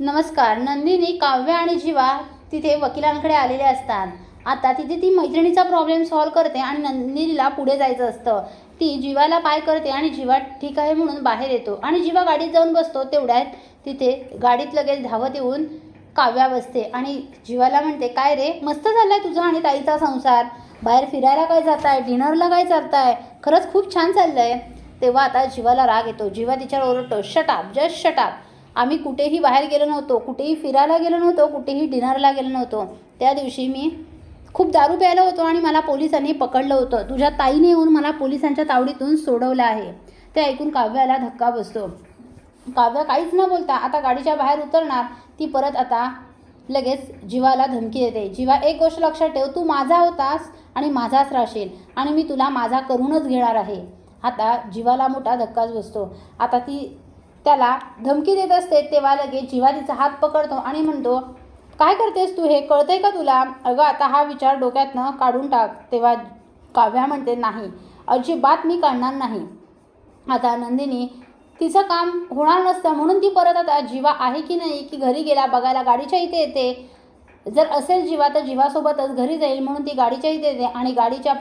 नमस्कार नंदिनी काव्य आणि जीवा तिथे वकिलांकडे आलेले असतात. आता तिथे ती मैत्रिणीचा प्रॉब्लेम सॉल्व करते आणि नंदिनीला पुढे जायचं असतं. ती जीवाला पाय करते आणि जीवा ठीक आहे म्हणून बाहेर येतो आणि जीवा गाडीत जाऊन बसतो. तेवढ्यात तिथे गाडीत लगेच धावत येऊन काव्या बसते आणि जीवाला म्हणते काय रे मस्त झालाय तुझा आणि ताईचा संसार. बाहेर फिरायला काय जात आहे डिनरला काय चालताय? खरंच खूप छान चाललंय. तेव्हा आता जीवाला राग येतो. जीवा तिच्यावर ओरडतो शटाप जस्ट शटाप आम्ही कुठेही बाहेर गेलो नव्हतो कुठेही फिरायला गेलो नव्हतो कुठेही डिनरला गेलो नव्हतो. त्या दिवशी मी खूप दारू प्यायला होतो आणि मला पोलिसांनी पकडलं होतं. तुझ्या ताईने येऊन मला पोलिसांच्या तावडीतून सोडवलं आहे. ते ऐकून काव्याला धक्का बसतो. काव्य काहीच न बोलता आता गाडीच्या बाहेर उतरणार ती परत आता लगेच जीवाला धमकी देते. जीवा एक गोष्ट लक्षात ठेव तू माझा होतास आणि माझाच राहशील आणि मी तुला माझा करूनच घेणार आहे. आता जीवाला मोठा धक्काच बसतो. आता ती त्याला धमकी देत असते तेव्हा लगेच जिवा तिचा हात पकडतो आणि म्हणतो काय करतेस तू हे? कळतंय का तुला? अगं आता हा विचार डोक्यातनं काढून टाक. तेव्हा काव्या म्हणते नाही अजिबात मी काढणार नाही. आता नंदिनी तिचं काम होणार नसतं म्हणून ती परत आता जीवा आहे की नाही की घरी गेला बघायला गाडीच्या इथे येते जर असेल जीवा तर जीवासोबतच घरी जाईल म्हणून ती गाडीच्याही देते आणि गाडीच्या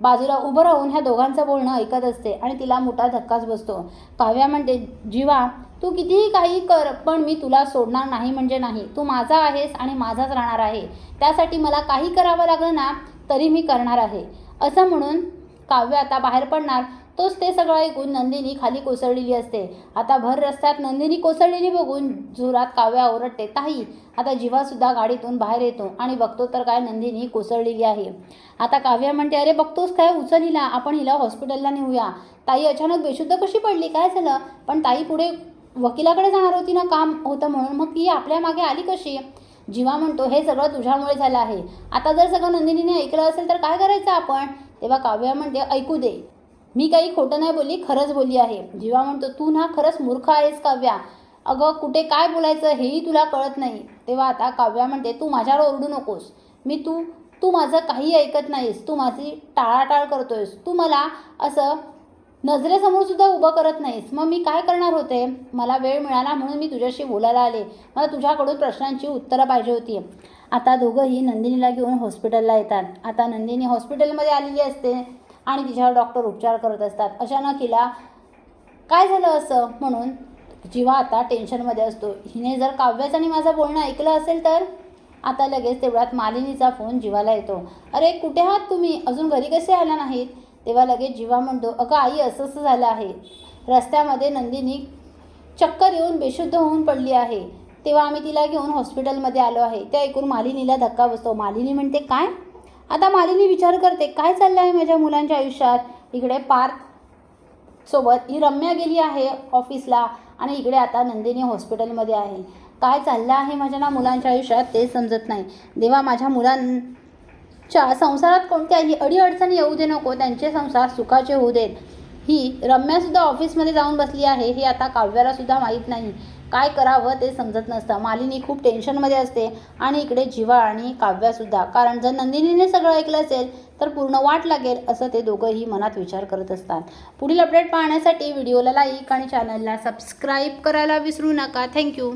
बाजूला उभं राहून ह्या दोघांचं बोलणं ऐकत असते आणि तिला मोठा धक्काच बसतो. काव्या म्हणते जीवा तू कितीही काही कर पण मी तुला सोडणार नाही म्हणजे नाही. तू माझा आहेस आणि माझाच राहणार आहे. त्यासाठी मला काही करावं लागलं ना तरी मी करणार आहे. असं म्हणून काव्य आता बाहेर पडणार तोच ते सगळं ऐकून नंदिनी खाली कोसळलेली असते. आता भर रस्त्यात नंदिनी कोसळलेली बघून जोरात काव्या ओरडते ताई आता जीवासुद्धा गाडीतून बाहेर येतो आणि बघतो तर काय नंदिनी कोसळलेली आहे. आता काव्या म्हणते अरे बघतोस काय उचल हिला आपण हिला हॉस्पिटलला नेऊया. ताई अचानक बेशुद्ध कशी पडली? काय झालं? पण ताई पुढे वकिलाकडे जाणार होती ना काम होतं म्हणून मग ती आपल्या मागे आली कशी? जीवा म्हणतो हे सगळं तुझ्यामुळे झालं आहे. आता जर सगळं नंदिनीने ऐकलं असेल तर काय करायचं आपण? तेव्हा काव्या म्हणते ऐकू दे. मी काही खोटं नाही बोलली खरंच बोलली आहे. जीवा म्हणतो तू ना खरंच मूर्ख आहेस काव्या. अगं कुठे काय बोलायचं हेही तुला कळत नाही. तेव्हा आता काव्या म्हणते तू माझ्यावर ओरडू नकोस. मी तू तू माझं काही ऐकत नाहीस. तू माझी टाळाटाळ करतोयस. तू मला असं नजरेसमोर सुद्धा उभं करत नाहीस. मग मी काय करणार होते? मला वेळ मिळाला म्हणून मी तुझ्याशी बोलायला आले. मला तुझ्याकडून प्रश्नांची उत्तरं पाहिजे होती. आता दोघंही नंदिनीला घेऊन हॉस्पिटलला येतात. आता नंदिनी हॉस्पिटलमध्ये आलेली असते आणि तिच्यावर डॉक्टर उपचार करत असतात. अचानक हिला काय झालं असं म्हणून जीवा आता टेन्शनमध्ये असतो. हिने जर काव्याचं आणि माझं बोलणं ऐकलं असेल तर? आता लगेच तेवढ्यात मालिनीचा फोन जीवाला येतो. अरे कुठे आहात तुम्ही? अजून घरी कसे आला नाहीत? तेव्हा लगेच जीवा म्हणतो अगं आई असं असं झालं आहे. रस्त्यामध्ये नंदिनी चक्कर येऊन बेशुद्ध होऊन पडली आहे. तेव्हा आम्ही तिला घेऊन हॉस्पिटलमध्ये आलो आहे. ते ऐकून मालिनीला धक्का बसतो. मालिनी म्हणते काय? आता मालिनी विचार करते काय चाललं आहे माझ्या मुलांच्या आयुष्यात? इकडे पार्थ सोबत ही रम्या गेली आहे ऑफिसला आणि इकडे आता नंदिनी हॉस्पिटलमध्ये आहे. काय चाललं आहे माझ्या ना मुलांच्या आयुष्यात ते समजत नाही. देवा माझ्या मुलां च्या संसारात कोणत्याही अडीअडचणी येऊ दे नको त्यांचे संसार सुखाचे होऊ देत. ही रम्यासुद्धा ऑफिसमध्ये जाऊन बसली आहे हे आता काव्यालासुद्धा माहीत नाही. काय करावं ते समजत नसतं. मालिनी खूप टेन्शनमध्ये असते आणि इकडे जीवा आणि काव्यासुद्धा कारण जर नंदिनीने सगळं ऐकलं असेल तर पूर्ण वाट लागेल असं ते दोघंही मनात विचार करत असतात. पुढील अपडेट पाहण्यासाठी व्हिडिओला लाईक आणि चॅनलला सबस्क्राईब करायला विसरू नका. थँक्यू